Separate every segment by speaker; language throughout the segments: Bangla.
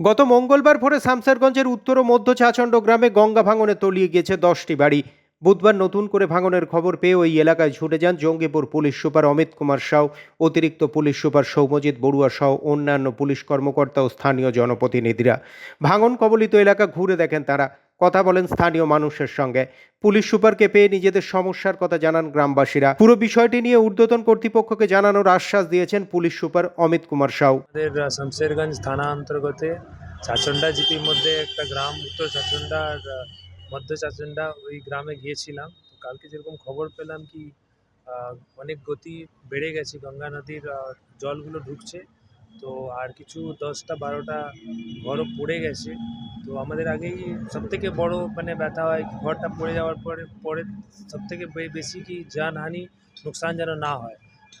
Speaker 1: গত মঙ্গলবার ভোরে শামসারগঞ্জের উত্তর ও মধ্য চাচণ্ড গ্রামে গঙ্গা ভাঙনে তলিয়ে গিয়েছে দশটি বাড়ি। বুধবার নতুন করে ভাঙনের খবর পেয়ে ওই এলাকায় ছুটে যান জঙ্গিপুর পুলিশ সুপার অমিত কুমার সাউ, অতিরিক্ত পুলিশ সুপার সৌমজিৎ বড়ুয়া সহ অন্যান্য পুলিশ কর্মকর্তা ও স্থানীয় জনপ্রতিনিধিরা। ভাঙন কবলিত এলাকা ঘুরে দেখেন তারা। কথা বলেন স্থানীয় মানুষের সঙ্গে। পুলিশ সুপারকে পেয়ে নিজেদের সমস্যার কথা জানান গ্রামবাসীরা। পুরো বিষয়টি নিয়ে ঊর্ধ্বতন কর্তৃপক্ষকে জানানোর আশ্বাস দিয়েছেন পুলিশ সুপার অমিত কুমার সাউ।
Speaker 2: শামশেরগঞ্জ থানা অন্তর্গতে চাচন্ডা জিপির মধ্যে একটা গ্রাম, উত্তর চাচন্ডা আর মধ্য চাচন্ডা ওই গ্রামে গিয়েছিলাম। কালকে যেরকম খবর পেলাম কি অনেক গতি বেড়ে গেছে, গঙ্গা নদীর জলগুলো ঢুকছে। তো আর কিছু দশটা, বারোটা ঘরও পড়ে গেছে। তো আমাদের আগেই সবথেকে বড় মানে ব্যথা হয়, ঘরটা পড়ে যাওয়ার পরে পরে সবথেকে বেশি কি জানহানি নোকসান যেন না হয়।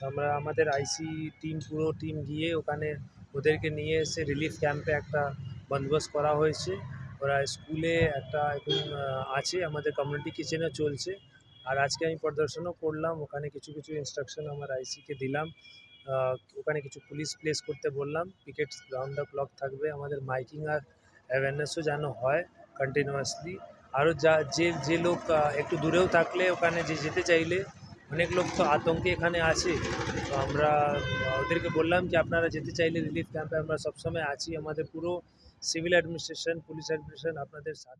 Speaker 2: আমরা, আমাদের আইসি টিম, পুরো টিম গিয়ে ওখানে ওদেরকে নিয়ে এসে রিলিফ ক্যাম্পে একটা বন্দোবস্ত করা হয়েছে। ওরা স্কুলে একটা এখন আছে, আমাদের কমিউনিটি কিচেনে চলছে। আর আজকে আমি প্রদর্শনও করলাম, ওখানে কিছু কিছু ইনস্ট্রাকশন আমার আইসিকে দিলাম। ওখানে কিছু পুলিশ প্লেস করতে বললাম। পিকেট রাউন্ড দ্য ক্লক থাকবে। আমাদের মাইকিং আর অ্যাওয়ারনেসও যেন হয় কন্টিনিউয়াসলি আরও যা, যে যে লোক একটু দূরেও থাকলে ওখানে যে যেতে চাইলে, অনেক লোক তো আতঙ্কে এখানে আছে। তো আমরা ওদেরকে বললাম যে আপনারা যেতে চাইলে রিলিফ ক্যাম্পে আমরা সবসময় আছি। আমাদের পুরো সিভিল অ্যাডমিনিস্ট্রেশন পুলিশ অ্যাডমিনিস্ট্রেশন আপনাদের সাথে